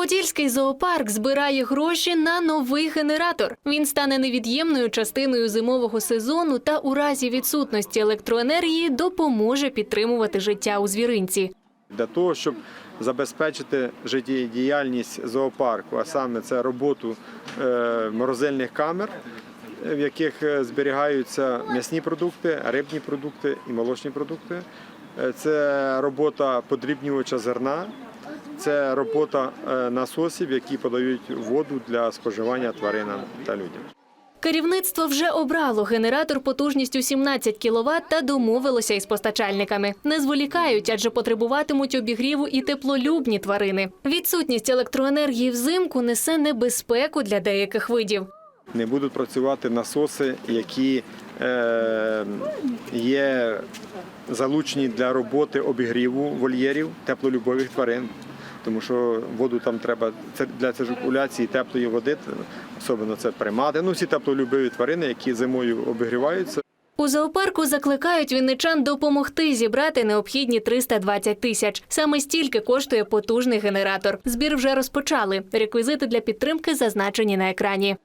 Подільський зоопарк збирає гроші на новий генератор. Він стане невід'ємною частиною зимового сезону та у разі відсутності електроенергії допоможе підтримувати життя у звіринці. Для того, щоб забезпечити життєдіяльність зоопарку, а саме це роботу е, морозильних камер, в яких е, зберігаються м'ясні продукти, рибні продукти і молочні продукти. Е, Це робота подрібнювача зерна, це робота е, насосів, які подають воду для споживання тваринам та людям. Керівництво вже обрало генератор потужністю 17 кВт та домовилося із постачальниками. Не зволікають, адже потребуватимуть обігріву і теплолюбні тварини. Відсутність електроенергії взимку несе небезпеку для деяких видів. не будуть працювати насоси, які е, є залучені для роботи обігріву вольєрів теплолюбових тварин тому що воду там треба це для циркуляції теплої води, особливо це примати. Ну всі теплолюбиві тварини, які зимою обігріваються. У зоопарку закликають вінничан допомогти зібрати необхідні 320 тисяч. Саме стільки коштує потужний генератор. Збір вже розпочали. Реквізити для підтримки зазначені на екрані.